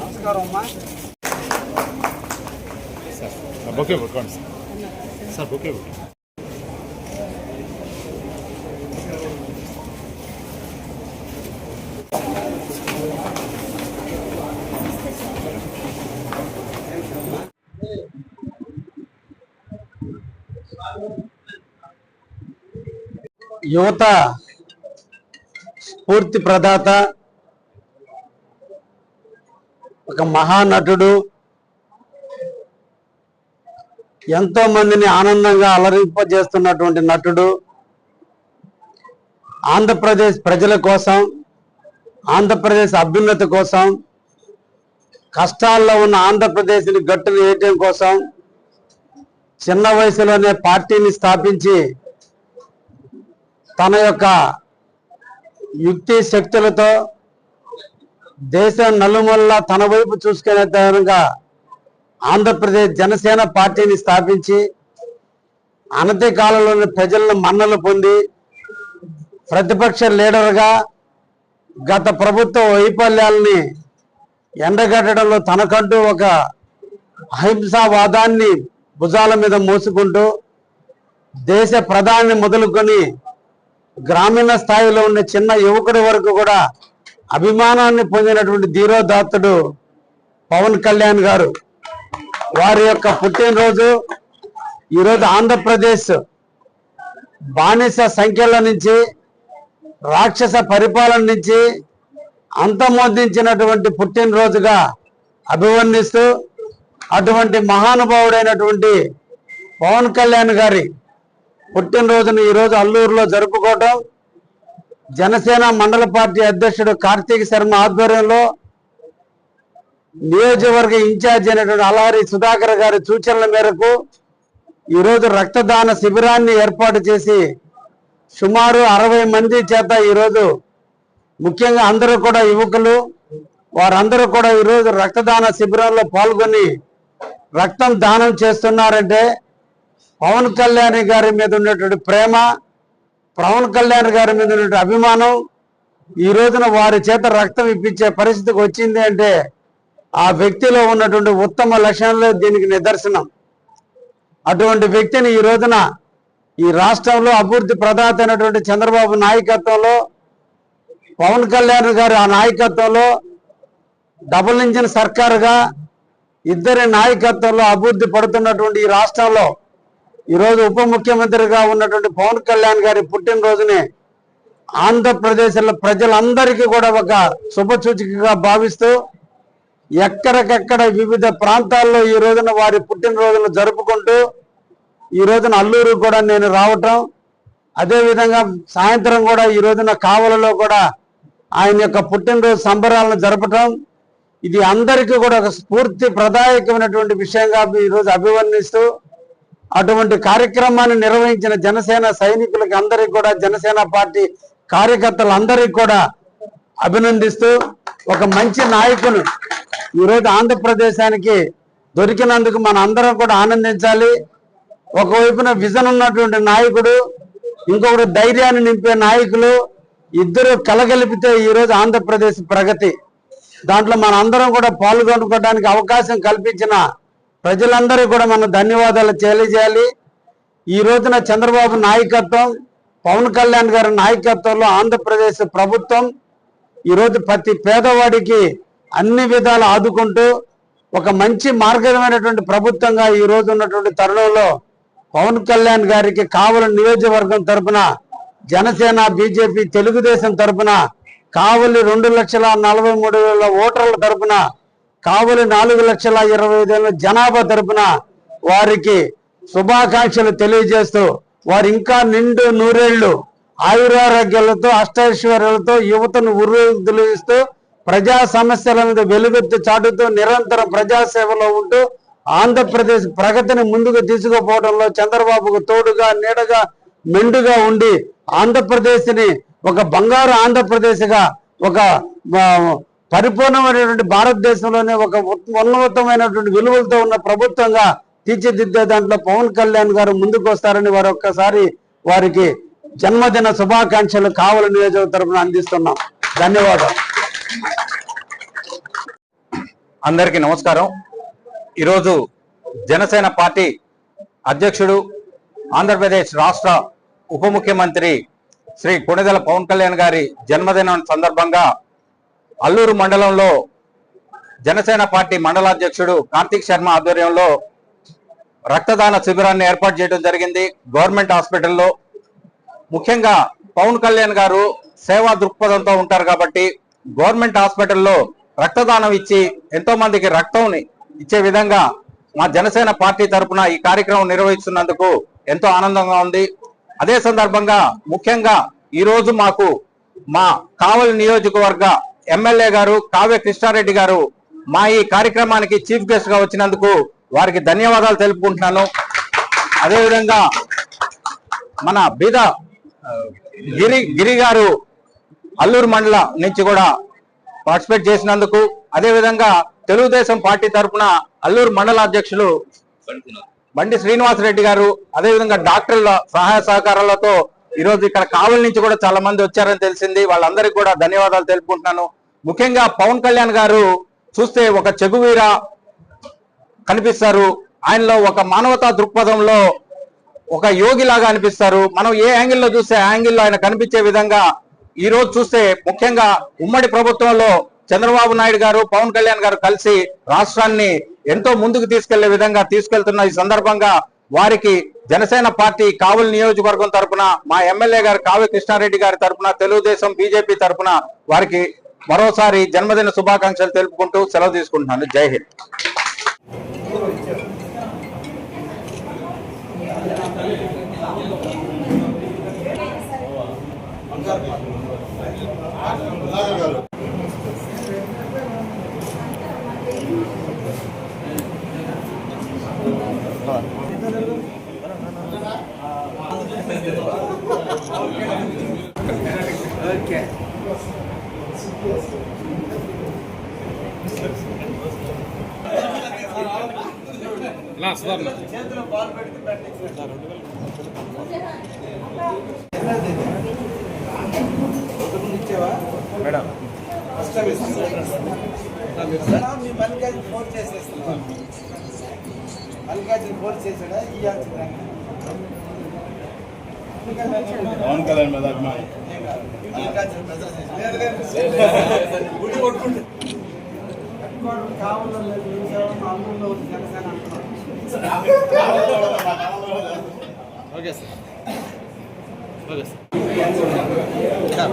నమస్కారం అమ్మా. Sir bouquet పెట్టుకోండి. సార్ సార్ బొకే పెట్టుకోండి. యువత స్ఫూర్తి ప్రదాత ఒక మహానటుడు. ఎంతో మందిని ఆనందంగా అలరింపజేస్తున్నటువంటి నటుడు. ఆంధ్రప్రదేశ్ ప్రజల కోసం ఆంధ్రప్రదేశ్ అభ్యున్నతి కోసం కష్టాల్లో ఉన్న ఆంధ్రప్రదేశ్ని గట్టు వేయటం కోసం చిన్న వయసులోనే పార్టీని స్థాపించి తన యొక్క యుక్తి శక్తులతో దేశం నలుమూలలా తన వైపు చూసుకునే విధంగా ఆంధ్రప్రదేశ్ జనసేన పార్టీని స్థాపించి అనతి కాలంలోని ప్రజలను మన్నలు పొంది ప్రతిపక్ష లీడర్గా గత ప్రభుత్వ వైఫల్యాలని ఎండగట్టడంలో తనకంటూ ఒక అహింసావాదాన్ని భుజాల మీద మోసుకుంటూ దేశ ప్రధాని మొదలుకొని గ్రామీణ స్థాయిలో ఉన్న చిన్న యువకుడి వరకు కూడా అభిమానాన్ని పొందినటువంటి ధీరోదాత్తుడు పవన్ కళ్యాణ్ గారు. వారి యొక్క పుట్టినరోజు ఈరోజు ఆంధ్రప్రదేశ్ బానిస సంఖ్యల నుంచి రాక్షస పరిపాలన నుంచి అంతమొందించినటువంటి పుట్టినరోజుగా అభివర్ణిస్తూ అటువంటి మహానుభావుడైనటువంటి పవన్ కళ్యాణ్ గారి పుట్టినరోజును ఈరోజు అల్లూరులో జరుపుకోవటం. జనసేన మండల పార్టీ అధ్యక్షుడు కార్తీక్ శర్మ ఆధ్వర్యంలో నియోజకవర్గ ఇన్ఛార్జ్ అయినటువంటి అలహరి సుధాకర్ గారి సూచనల మేరకు ఈరోజు రక్తదాన శిబిరాన్ని ఏర్పాటు చేసి సుమారు అరవై మంది చేత ఈరోజు ముఖ్యంగా అందరూ కూడా యువకులు వారందరూ కూడా ఈరోజు రక్తదాన శిబిరంలో పాల్గొని రక్తం దానం చేస్తున్నారంటే పవన్ కళ్యాణ్ గారి మీద ఉన్నటువంటి ప్రేమ పవన్ కళ్యాణ్ గారి మీద ఉన్నటువంటి అభిమానం ఈ రోజున వారి చేత రక్తం ఇప్పించే పరిస్థితికి వచ్చింది అంటే ఆ వ్యక్తిలో ఉన్నటువంటి ఉత్తమ లక్షణాలు దీనికి నిదర్శనం. అటువంటి వ్యక్తిని ఈ రోజున ఈ రాష్ట్రంలో అభివృద్ధి ప్రదాత అయినటువంటి చంద్రబాబు నాయకత్వంలో పవన్ కళ్యాణ్ గారి ఆ నాయకత్వంలో డబుల్ ఇంజిన్ సర్కారుగా ఇద్దరి నాయకత్వంలో అభివృద్ధి పడుతున్నటువంటి ఈ రాష్ట్రంలో ఈరోజు ఉప ముఖ్యమంత్రిగా ఉన్నటువంటి పవన్ కళ్యాణ్ గారి పుట్టినరోజుని ఆంధ్రప్రదేశ్లో ప్రజలందరికీ కూడా ఒక శుభసూచికగా భావిస్తూ ఎక్కడికెక్కడ వివిధ ప్రాంతాల్లో ఈ రోజున వారి పుట్టినరోజును జరుపుకుంటూ ఈ రోజున అల్లూరు కూడా నేను రావటం. అదేవిధంగా సాయంత్రం కూడా ఈ రోజున కావలలో కూడా ఆయన యొక్క పుట్టినరోజు సంబరాలను జరపటం. ఇది అందరికీ కూడా ఒక స్ఫూర్తి ప్రదాయకమైనటువంటి విషయంగా ఈరోజు అభివర్ణిస్తూ అటువంటి కార్యక్రమాన్ని నిర్వహించిన జనసేన సైనికులకి అందరికి కూడా జనసేన పార్టీ కార్యకర్తలందరికీ కూడా అభినందిస్తూ ఒక మంచి నాయకులు ఈరోజు ఆంధ్రప్రదేశానికి దొరికినందుకు మన అందరం కూడా ఆనందించాలి. ఒకవైపున విజన్ ఉన్నటువంటి నాయకుడు ఇంకొకటి ధైర్యాన్ని నింపే నాయకులు ఇద్దరు కలగలిపితే ఈరోజు ఆంధ్రప్రదేశ్ ప్రగతి. దాంట్లో మన అందరం కూడా పాల్గొనుకోవడానికి అవకాశం కల్పించిన ప్రజలందరూ కూడా మనం ధన్యవాదాలు తెలియజేయాలి. ఈ రోజున చంద్రబాబు నాయకత్వం పవన్ కళ్యాణ్ గారి నాయకత్వంలో ఆంధ్రప్రదేశ్ ప్రభుత్వం ఈరోజు ప్రతి పేదవాడికి అన్ని విధాలు ఆదుకుంటూ ఒక మంచి మార్గమైనటువంటి ప్రభుత్వంగా ఈ రోజు ఉన్నటువంటి తరుణంలో పవన్ కళ్యాణ్ గారికి కావలి నియోజకవర్గం తరపున జనసేన బీజేపీ తెలుగుదేశం తరపున కావలి రెండు లక్షల నలభై మూడు వేల ఓటర్ల తరపున కావలి నాలుగు లక్షల ఇరవై ఐదు జనాభా తరపున వారికి శుభాకాంక్షలు తెలియజేస్తూ వారు ఇంకా నిండు నూరేళ్ళు ఆయురారోగ్యాలతో అష్టైశ్వర్యాలతో యువతను ఉర్రూతులిస్తూ ప్రజా సమస్యల మీద వెలుగెత్తు చాటుతూ నిరంతరం ప్రజాసేవలో ఉంటూ ఆంధ్రప్రదేశ్ ప్రగతిని ముందుకు తీసుకుపోవడంలో చంద్రబాబుకు తోడుగా నీడగా మెండుగా ఉండి ఆంధ్రప్రదేశ్ని ఒక బంగారు ఆంధ్రప్రదేశ్గా ఒక పరిపూర్ణమైనటువంటి భారతదేశంలోనే ఒక ఉన్నతమైనటువంటి విలువలతో ఉన్న ప్రభుత్వంగా తీర్చిదిద్దే దాంట్లో పవన్ కళ్యాణ్ గారు ముందుకు వస్తారని వారు ఒక్కసారి వారికి జన్మదిన శుభాకాంక్షలు కావల నియోజక తరపున అందిస్తున్నాం. ధన్యవాదాలు. అందరికీ నమస్కారం. ఈరోజు జనసేన పార్టీ అధ్యక్షుడు ఆంధ్రప్రదేశ్ రాష్ట్ర ఉప ముఖ్యమంత్రి శ్రీ కొణిదల పవన్ కళ్యాణ్ గారి జన్మదినం సందర్భంగా అల్లూరు మండలంలో జనసేన పార్టీ మండలాధ్యక్షుడు కార్తీక్ శర్మ ఆధ్వర్యంలో రక్తదాన శిబిరాన్ని ఏర్పాటు చేయడం జరిగింది. గవర్నమెంట్ హాస్పిటల్లో ముఖ్యంగా పవన్ కళ్యాణ్ గారు సేవా దృక్పథంతో ఉంటారు కాబట్టి గవర్నమెంట్ హాస్పిటల్లో రక్తదానం ఇచ్చి ఎంతో మందికి రక్తం ఇచ్చే విధంగా మా జనసేన పార్టీ తరపున ఈ కార్యక్రమం నిర్వహిస్తున్నందుకు ఎంతో ఆనందంగా ఉంది. అదే సందర్భంగా ముఖ్యంగా ఈరోజు మాకు మా కావలి నియోజకవర్గ ఎమ్మెల్యే గారు కావ్య కృష్ణారెడ్డి గారు మా ఈ కార్యక్రమానికి చీఫ్ గెస్ట్గా వచ్చినందుకు వారికి ధన్యవాదాలు తెలుపుకుంటున్నాను. అదేవిధంగా మన బీద గిరి గిరి గారు అల్లూరు మండల నుంచి కూడా పార్టిసిపేట్ చేసినందుకు అదే విధంగా తెలుగుదేశం పార్టీ తరఫున అల్లూరు మండల అధ్యక్షులు బండి శ్రీనివాస్ రెడ్డి గారు అదే విధంగా డాక్టర్ల సహాయ సహకారాలతో ఈరోజు ఇక్కడ కావలి నుంచి కూడా చాలా మంది వచ్చారని తెలిసింది. వాళ్ళందరికీ కూడా ధన్యవాదాలు తెలుపుకుంటున్నాను. ముఖ్యంగా పవన్ కళ్యాణ్ గారు చూస్తే ఒక చెగువీర కనిపిస్తారు. ఆయనలో ఒక మానవతా దృక్పథంలో ఒక యోగి లాగా అనిపిస్తారు. మనం ఏ యాంగిల్లో చూస్తే ఆ యాంగిల్లో ఆయన కనిపించే విధంగా ఈ రోజు చూస్తే ముఖ్యంగా ఉమ్మడి ప్రభుత్వంలో చంద్రబాబు నాయుడు గారు పవన్ కళ్యాణ్ గారు కలిసి రాష్ట్రాన్ని ఎంతో ముందుకు తీసుకెళ్ళే విధంగా తీసుకెళ్తున్న ఈ సందర్భంగా వారికి జనసేన పార్టీ కావలి నియోజకవర్గం తరపున మా ఎమ్మెల్యే గారు కావ్య కృష్ణారెడ్డి గారి తరపున తెలుగుదేశం బీజేపీ తరపున వారికి మరోసారి జన్మదిన శుభాకాంక్షలు తెలుపుకుంటూ సెలవు తీసుకుంటున్నాను. జై హింద్. మీ మల్లికార్జున ఫోన్ చేసేస్తున్నా. మల్లికార్జున ఫోన్ చేసాడా ఇవ్వాల్సిందా పవన్ కళ్యాణ్ మీద అభిమానం. మల్లికార్జున కావాలో లేదు నిమిషాలు అమ్ముల్లో జనసేన అంటున్నారు. Okay sir okay sir okay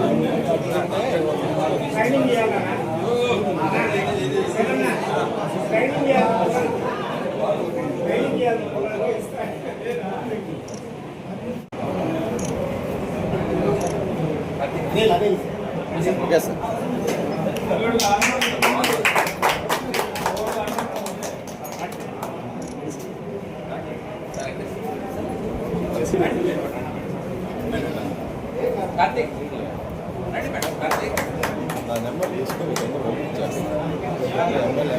నా నెంబర్ తీసుకొని కింద పంపించేస్తాను ఎమ్మెల్యే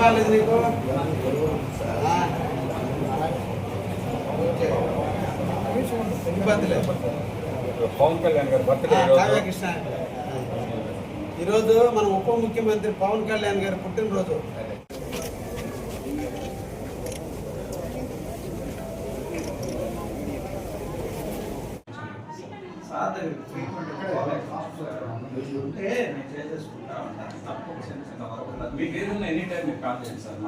బాగాలేదు నీకు? ఇబ్బంది లేదు. పవన్ కళ్యాణ్ గారు బర్త్డే ఈరోజు. మన ఉప ముఖ్యమంత్రి పవన్ కళ్యాణ్ గారు పుట్టినరోజు. సార్ ఉంటే చేసేసుకుంటా ఉంటాను. తప్పకుండా. చిన్న చిన్న వర్క్ మీకు ఏదైనా ఎనీ టైం మీకు కాల్ చేయండి సార్.